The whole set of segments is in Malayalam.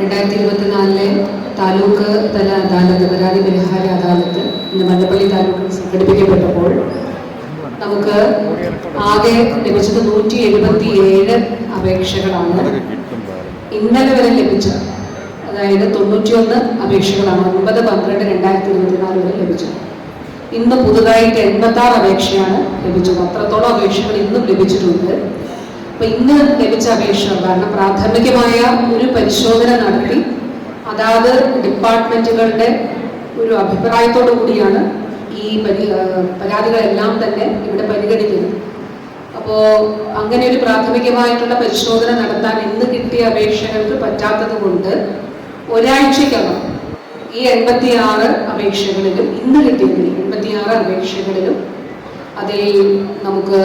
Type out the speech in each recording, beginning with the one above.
രണ്ടായിരത്തി ഇരുപത്തിനാലിലെ താലൂക്ക് തല അദാലത്ത് പരാതി പരിഹാര അദാലത്ത് ഇന്ന് മല്ലപ്പള്ളി താലൂക്കിൽ സംഘടിപ്പിക്കപ്പെട്ടപ്പോൾ നമുക്ക് ആകെ ലഭിച്ചത് നൂറ്റി എഴുപത്തി ഏഴ് അപേക്ഷകളാണ് ഇന്നലെ വരെ ലഭിച്ചത്. അതായത് തൊണ്ണൂറ്റിയൊന്ന് അപേക്ഷകളാണ് ഒൻപത് പന്ത്രണ്ട് രണ്ടായിരത്തി ഇരുപത്തിനാല് വരെ ലഭിച്ചത്. ഇന്ന് പുതുതായിട്ട് എൺപത്തി ആറ് അപേക്ഷയാണ് ലഭിച്ചത്. അത്രത്തോളം അപേക്ഷകൾ ഇന്നും ലഭിച്ചിട്ടുണ്ട്. അപ്പൊ ഇന്ന് ലഭിച്ച അപേക്ഷ കാരണം പ്രാഥമികമായ ഒരു പരിശോധന നടത്തി. അതാത് ഡിപ്പാർട്ട്മെന്റുകളുടെ ഒരു അഭിപ്രായത്തോടു കൂടിയാണ് ഈ പരി പരാതികളെല്ലാം തന്നെ ഇവിടെ പരിഗണിക്കുന്നത്. അപ്പോൾ അങ്ങനെ ഒരു പ്രാഥമികമായിട്ടുള്ള പരിശോധന നടത്താൻ ഇന്ന് കിട്ടിയ അപേക്ഷകൾക്ക് പറ്റാത്തത് കൊണ്ട് ഒരാഴ്ചക്കകം ഈ എൺപത്തി ആറ് അപേക്ഷകളിലും ഇന്ന് കിട്ടിയതിൽ എൺപത്തി ആറ് അപേക്ഷകളിലും അതിൽ നമുക്ക്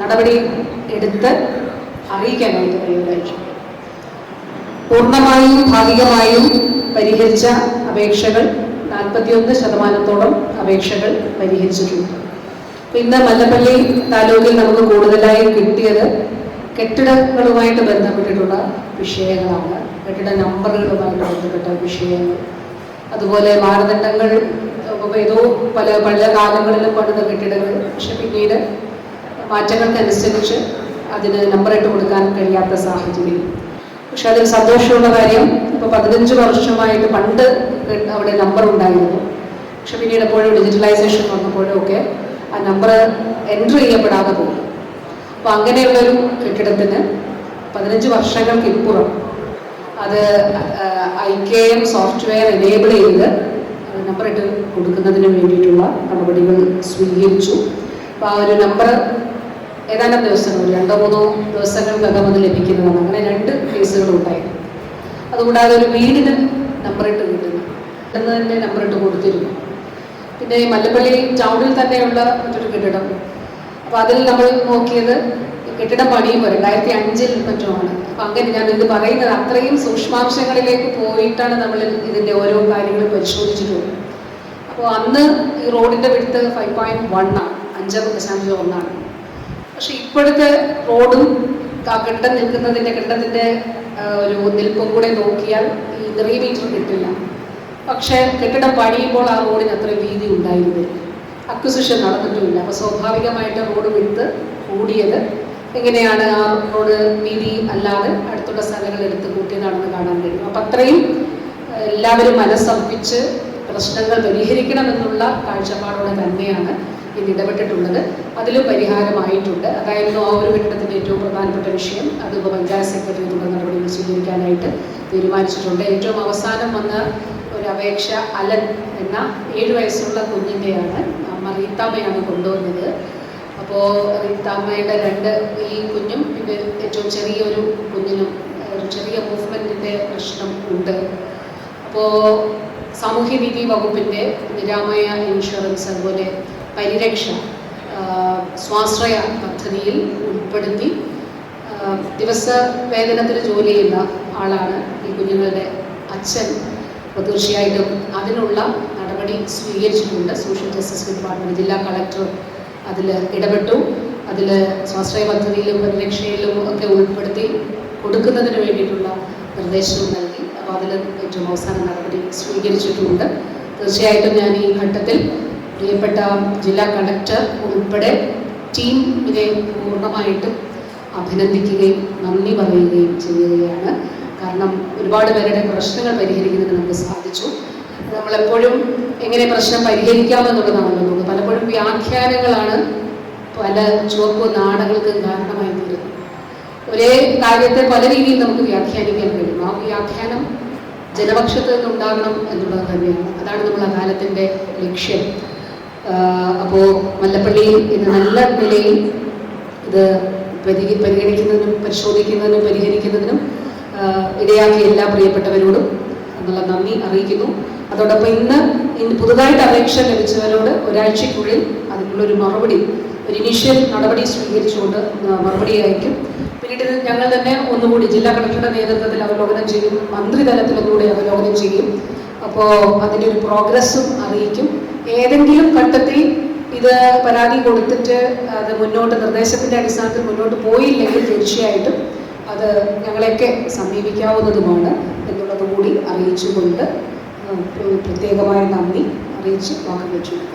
നടപടി എടുത്ത് അറിയിക്കാനായിട്ട് കഴിയും ഒരാഴ്ച പൂർണമായും ഭാഗികമായും പരിഹരിച്ച അപേക്ഷകൾ നാൽപ്പത്തിയൊന്ന് ശതമാനത്തോളം അപേക്ഷകൾ പരിഹരിച്ചിട്ടുണ്ട്. ഇന്ന് മല്ലപ്പള്ളി താലൂക്കിൽ നമുക്ക് കൂടുതലായി കിട്ടിയത് കെട്ടിടങ്ങളുമായിട്ട് ബന്ധപ്പെട്ടിട്ടുള്ള വിഷയങ്ങളാണ്. കെട്ടിട നമ്പറുകളുമായിട്ട് ബന്ധപ്പെട്ട വിഷയങ്ങൾ. അതുപോലെ മാനദണ്ഡങ്ങൾ ഏതോ പല പല കാലങ്ങളിലും പണിത കെട്ടിടങ്ങൾ. പക്ഷെ പിന്നീട് മാറ്റങ്ങൾക്കനുസരിച്ച് അതിന് നമ്പറിട്ട് കൊടുക്കാൻ കഴിയാത്ത സാഹചര്യം. പക്ഷെ അതിൽ സന്തോഷമുള്ള കാര്യം. ഇപ്പൊ പതിനഞ്ച് വർഷമായിട്ട് പണ്ട് അവിടെ നമ്പർ ഉണ്ടായിരുന്നു. പക്ഷെ പിന്നീട് എപ്പോഴും ഡിജിറ്റലൈസേഷൻ വന്നപ്പോഴും ഒക്കെ ആ നമ്പർ എൻട്രി ചെയ്യപ്പെടാതെ പോകും അപ്പൊ അങ്ങനെയുള്ളൊരു കെട്ടിടത്തിന് പതിനഞ്ച് വർഷങ്ങൾക്ക് ഇപ്പുറം അത് I K M software enable ചെയ്ത് നമ്പർ ഇട്ട് കൊടുക്കുന്നതിന് വേണ്ടിയിട്ടുള്ള നടപടികൾ സ്വീകരിച്ചു. അപ്പോൾ ആ ഒരു നമ്പർ ഏതാനും ദിവസങ്ങൾ രണ്ടോ മൂന്നോ ദിവസങ്ങൾക്കകം അത് ലഭിക്കുന്നതാണ്. അങ്ങനെ രണ്ട് കേസുകളും ഉണ്ടായിരുന്നു അതുകൂടാതെ ഒരു വീടിന് നമ്പർ ഇട്ട് കിട്ടുന്നു. പെട്ടെന്ന് നമ്പർ ഇട്ട് കൊടുത്തിരുന്നു. പിന്നെ ഈ മല്ലപ്പള്ളി ടൗണിൽ തന്നെയുള്ള മറ്റൊരു കെട്ടിടം. അപ്പോൾ അതിൽ നമ്മൾ നോക്കിയത് കെട്ടിടം പണിയുമ്പോൾ രണ്ടായിരത്തി അഞ്ചിൽ മറ്റുമാണ്. അപ്പം അങ്ങനെ ഞാൻ ഇത് പറയുന്നത് അത്രയും സൂക്ഷ്മാംശങ്ങളിലേക്ക് പോയിട്ടാണ് നമ്മൾ ഇതിന്റെ ഓരോ കാര്യങ്ങളും പരിശോധിച്ചിട്ടുള്ളത്. അപ്പോൾ അന്ന് ഈ റോഡിന്റെ വിടുത്ത് ഫൈവ് പോയിന്റ് വൺ ആണ് അഞ്ച് ദശാംശം ഒന്നാണ്. പക്ഷെ ഇപ്പോഴത്തെ റോഡും കണ്ടം നിൽക്കുന്നതിന്റെ കണ്ടത്തിന്റെ ഒരു നിൽപ്പും കൂടെ നോക്കിയാൽ ഈ ത്രീ മീറ്റർ കിട്ടില്ല. പക്ഷേ കെട്ടിടം പണിയുമ്പോൾ ആ റോഡിന് അത്രയും വീതി ഉണ്ടായിരുന്നില്ല. അക്വിസിഷൻ നടന്നിട്ടുമില്ല. അപ്പോൾ സ്വാഭാവികമായിട്ട് റോഡ് വിടുത്ത് കൂടിയത് എങ്ങനെയാണ് ആ റോഡ് വീതി അല്ലാതെ അടുത്തുള്ള സ്ഥലങ്ങൾ എടുത്ത് കൂട്ടിയതാണെന്ന് കാണാൻ കഴിയും. അപ്പം അത്രയും എല്ലാവരും മനസ്സർപ്പിച്ച് പ്രശ്നങ്ങൾ പരിഹരിക്കണമെന്നുള്ള കാഴ്ചപ്പാടോടെ തന്നെയാണ് ഇത് ഇടപെട്ടിട്ടുള്ളത്. അതിലും പരിഹാരമായിട്ടുണ്ട്. അതായിരുന്നു ആ ഒരു കെട്ടിടത്തിന്റെ ഏറ്റവും പ്രധാനപ്പെട്ട വിഷയം. അത് ഇപ്പോൾ പഞ്ചായത്ത് സെക്രട്ടറി തുടർ നടപടികൾ സ്വീകരിക്കാനായിട്ട് തീരുമാനിച്ചിട്ടുണ്ട്. ഏറ്റവും അവസാനം വന്ന ഒരു അപേക്ഷ അലൻ എന്ന ഏഴ് വയസ്സുള്ള കുഞ്ഞിന്റെയാണ് അമ്മ റീത്താമ്മയാണ് കൊണ്ടുവന്നത്. അപ്പോൾ റീത്താമ്മയുടെ രണ്ട് ഈ കുഞ്ഞും പിന്നെ ഏറ്റവും ചെറിയൊരു കുഞ്ഞിനും ഒരു ചെറിയ മൂവ്മെന്റിന്റെ പ്രശ്നം ഉണ്ട്. അപ്പോൾ സാമൂഹ്യനീതി വകുപ്പിന്റെ നിരാമയ ഇൻഷുറൻസ് അതുപോലെ പരിരക്ഷ സ്വാശ്രയ പദ്ധതിയിൽ ഉൾപ്പെടുത്തി ദിവസ വേതനത്തിന് ജോലി ചെയ്യുന്ന ആളാണ് ഈ കുഞ്ഞുങ്ങളുടെ അച്ഛൻ. അപ്പോൾ തീർച്ചയായിട്ടും അതിനുള്ള നടപടി സ്വീകരിച്ചിട്ടുണ്ട്. സോഷ്യൽ ജസ്റ്റിസ് ഡിപ്പാർട്ട്മെന്റ് ജില്ലാ കളക്ടർ അതിൽ ഇടപെട്ടു. അതിൽ സ്വാശ്രയ പദ്ധതിയിലും പരിരക്ഷയിലും ഒക്കെ ഉൾപ്പെടുത്തി കൊടുക്കുന്നതിന് വേണ്ടിയിട്ടുള്ള നിർദ്ദേശവും നൽകി. അപ്പോൾ അതിൽ ഏറ്റവും അവസാന നടപടി സ്വീകരിച്ചിട്ടുമുണ്ട് തീർച്ചയായിട്ടും ഞാൻ ഈ ഘട്ടത്തിൽ പ്രിയപ്പെട്ട ജില്ലാ കളക്ടർ ഉൾപ്പെടെ ടീമിനെ പൂർണമായിട്ടും അഭിനന്ദിക്കുകയും നന്ദി പറയുകയും ചെയ്യുകയാണ്. കാരണം ഒരുപാട് പേരുടെ പ്രശ്നങ്ങൾ പരിഹരിക്കുന്നതിന് നമുക്ക് സാധിച്ചു. നമ്മളെപ്പോഴും എങ്ങനെ പ്രശ്നം പരിഹരിക്കാമെന്നുള്ളതാണല്ലോ നമുക്ക് പലപ്പോഴും വ്യാഖ്യാനങ്ങളാണ് പല ചുവപ്പ് നാടകൾക്കും കാരണമായി തീരുന്നത്. ഒരേ കാര്യത്തെ പല രീതിയിൽ നമുക്ക് വ്യാഖ്യാനിക്കാൻ കഴിയും. ആ വ്യാഖ്യാനം ജനപക്ഷത്ത് നിന്നുണ്ടാകണം എന്നുള്ളത് തന്നെയാണ്. അതാണ് നമ്മൾ അദാലത്തിന്റെ ലക്ഷ്യം. അപ്പോൾ മല്ലപ്പള്ളിയിൽ ഇന്ന് നല്ല നിലയിൽ ഇത് പരി പരിഗണിക്കുന്നതിനും പരിശോധിക്കുന്നതിനും പരിഹരിക്കുന്നതിനും ഇടയാക്കിയ എല്ലാ പ്രിയപ്പെട്ടവരോടും എന്നുള്ള നന്ദി അറിയിക്കുന്നു. അതോടൊപ്പം ഇന്ന് ഇന്ന് പുതുതായിട്ട് അപേക്ഷ ലഭിച്ചവരോട് ഒരാഴ്ചയ്ക്കുള്ളിൽ അതിനുള്ളൊരു മറുപടി ഒരു ഇനീഷ്യൽ നടപടി സ്വീകരിച്ചുകൊണ്ട് മറുപടി അയക്കും. പിന്നീട് ഞങ്ങൾ തന്നെ ഒന്നുകൂടി ജില്ലാ കളക്ടറുടെ നേതൃത്വത്തിൽ അവലോകനം ചെയ്യും മന്ത്രിതലത്തിൽ ഒന്നുകൂടി അവലോകനം ചെയ്യും. അപ്പോൾ അതിന്റെ ഒരു പ്രോഗ്രസ്സും അറിയിക്കും. ഏതെങ്കിലും ഘട്ടത്തിൽ ഇത് പരാതി കൊടുത്തിട്ട് അത് മുന്നോട്ട് നിർദ്ദേശത്തിന്റെ അടിസ്ഥാനത്തിൽ മുന്നോട്ട് പോയില്ലെങ്കിൽ തീർച്ചയായിട്ടും അത് ഞങ്ങളെയൊക്കെ സമീപിക്കാവുന്നതുമാണ് എന്നുള്ളത് കൂടി അറിയിച്ചുകൊണ്ട് പ്രത്യേകമായ നന്ദി അറിയിച്ച് ചുരുക്കും